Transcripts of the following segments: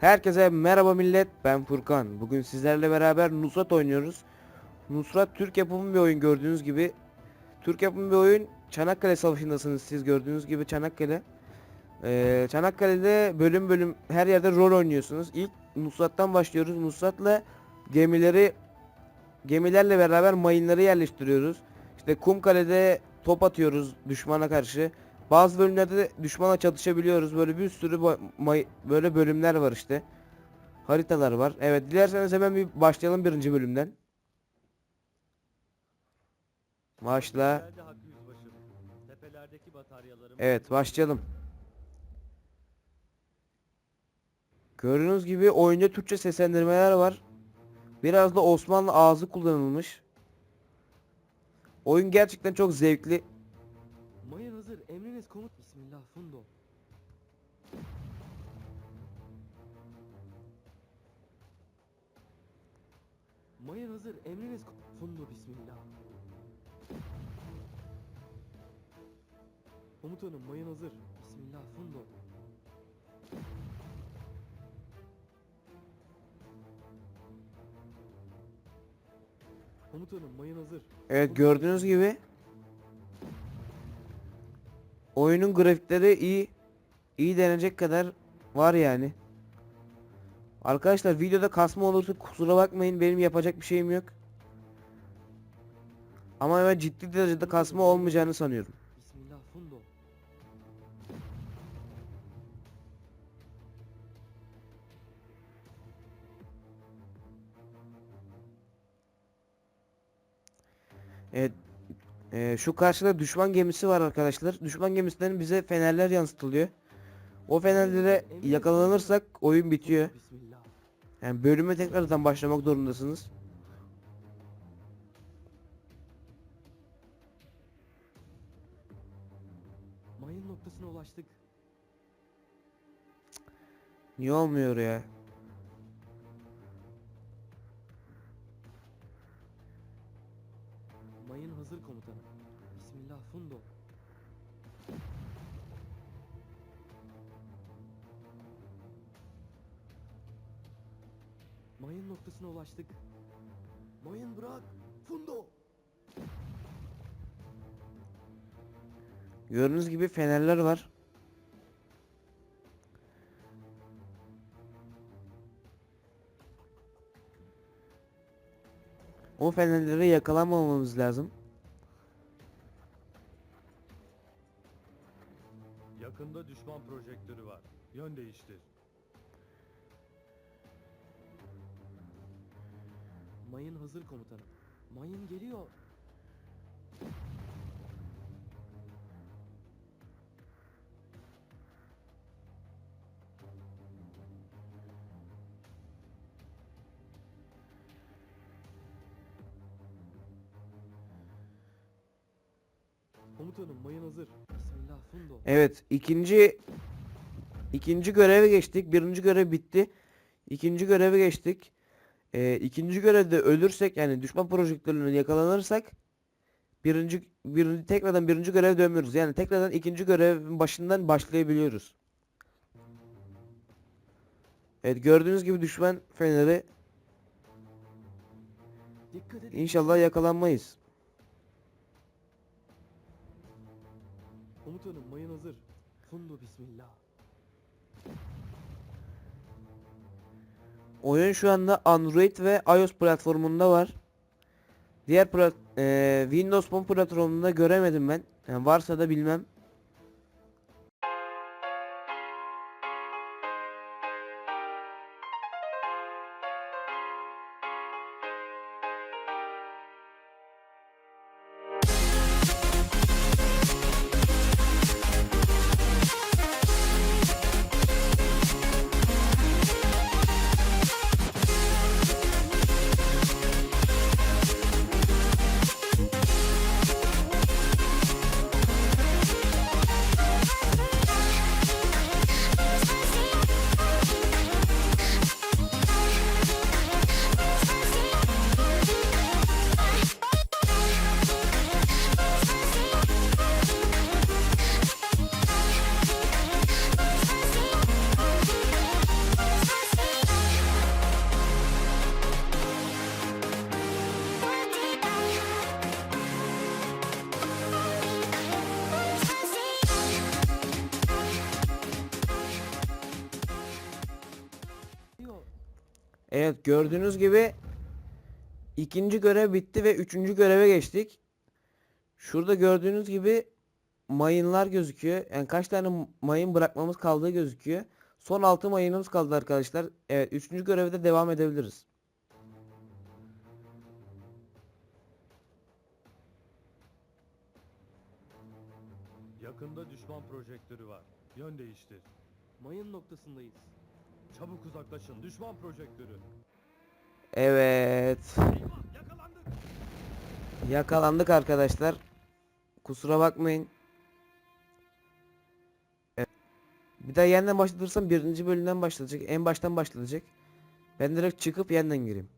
Herkese merhaba millet ben Furkan. Bugün sizlerle beraber Nusrat oynuyoruz. Nusrat Türk yapımı bir oyun gördüğünüz gibi. Türk yapımı bir oyun. Çanakkale Savaşı'ndasınız siz gördüğünüz gibi Çanakkale. Ee, Çanakkale'de bölüm bölüm her yerde rol oynuyorsunuz. İlk Nusrat'tan başlıyoruz. Nusrat'la gemileri gemilerle beraber mayınları yerleştiriyoruz. İşte Kumkale'de top atıyoruz düşmana karşı. Bazı bölümlerde de düşmana çatışabiliyoruz. Böyle bir sürü böyle bölümler var işte. Haritalar var. Evet dilerseniz hemen bir başlayalım birinci bölümden. Başla. Evet başlayalım. Gördüğünüz gibi oyunda Türkçe seslendirmeler var. Biraz da Osmanlı ağzı kullanılmış. Oyun gerçekten çok zevkli. Emriniz komut. Bismillah fundo. Mayın hazır. Emriniz fundo. Bismillah. Komutanım mayın hazır. Bismillah fundo. Komutanım mayın hazır. Evet gördüğünüz gibi oyunun grafikleri iyi iyi denecek kadar var yani. Arkadaşlar videoda kasma olursa kusura bakmayın benim yapacak bir şeyim yok. Ama ben ciddi derecede kasma olmayacağını sanıyorum. Bismillah fundo. Evet. Ee, şu karşıda düşman gemisi var arkadaşlar. Düşman gemisinden bize fenerler yansıtılıyor. O fenerlere yakalanırsak oyun bitiyor. Yani bölüme tekrardan başlamak zorundasınız. Mayın noktasına ulaştık. Niye olmuyor ya? Mayın hazır komutanım. Bismillah fundo. Mayın noktasına ulaştık. Mayın bırak. Fundo. Gördüğünüz gibi fenerler var. O fenerlere yakalanmamamız lazım. Yakında düşman projektörü var. Yön değiştir. Mayın hazır komutanım. Mayın geliyor. Komutanım mayın hazır. Bismillah fundo. Evet, ikinci ikinci göreve geçtik. Birinci görev bitti. İkinci göreve geçtik. Ee, ikinci görevde ölürsek yani düşman projektörüne yakalanırsak birinci birinci tekrardan birinci göreve dönmüyoruz. Yani tekrardan ikinci görevin başından başlayabiliyoruz. Evet gördüğünüz gibi düşman feneri inşallah yakalanmayız. Komutanım mayın hazır. Fundo bismillah. Oyun şu anda Android ve iOS platformunda var. Diğer plat- eee, Windows Phone platformunda göremedim ben. Yani varsa da bilmem. Evet gördüğünüz gibi ikinci görev bitti ve üçüncü göreve geçtik. Şurada gördüğünüz gibi mayınlar gözüküyor. Yani kaç tane mayın bırakmamız kaldığı gözüküyor. Son 6 mayınımız kaldı arkadaşlar. Evet üçüncü görevde devam edebiliriz. Yakında düşman projektörü var. Yön değiştir. Mayın noktasındayız. Çabuk uzaklaşın. Düşman projektörü. Evet. Yakalandık. Arkadaşlar. Kusura bakmayın. Bir daha yeniden başlatırsam birinci bölümden başlayacak. En baştan başlayacak. Ben direkt çıkıp yeniden gireyim.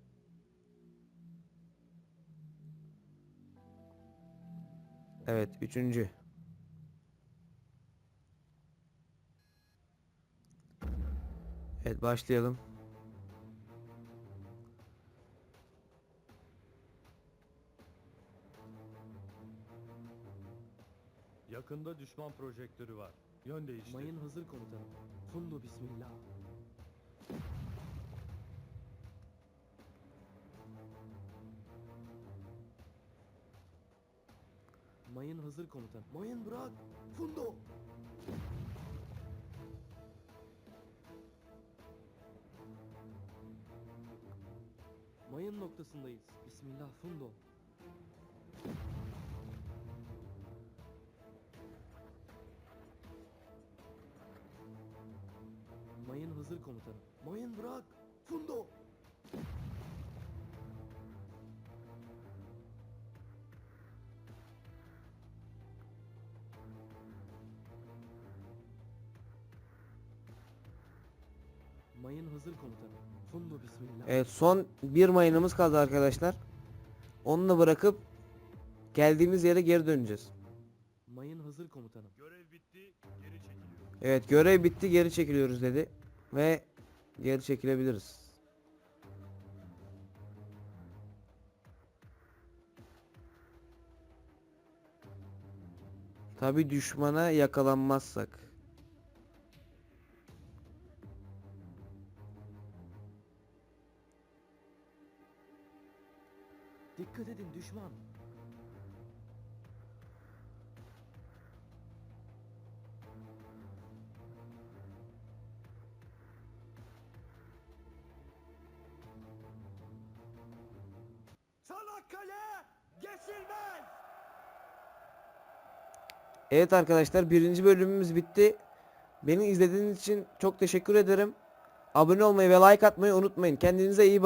Evet, üçüncü. Evet, başlayalım. Yakında düşman projektörü var. Yön değiştir. Mayın hazır komutanım. Fundu bismillah. Mayın hazır komutan. Mayın bırak. Fundo. Noktasındayız. Bismillah Fundo. Mayın hazır komutanım. Mayın bırak. Fundo. Mayın hazır komutanım. Fundo bismillah. Evet son bir mayınımız kaldı arkadaşlar. Onu da bırakıp geldiğimiz yere geri döneceğiz. Mayın hazır komutanım. Görev bitti. Geri çekiliyor. Evet görev bitti geri çekiliyoruz dedi. Ve geri çekilebiliriz. Tabi düşmana yakalanmazsak. Dikkat edin düşman. Çanakkale geçilmez. Evet arkadaşlar birinci bölümümüz bitti. Beni izlediğiniz için çok teşekkür ederim. Abone olmayı ve like atmayı unutmayın. Kendinize iyi bakın.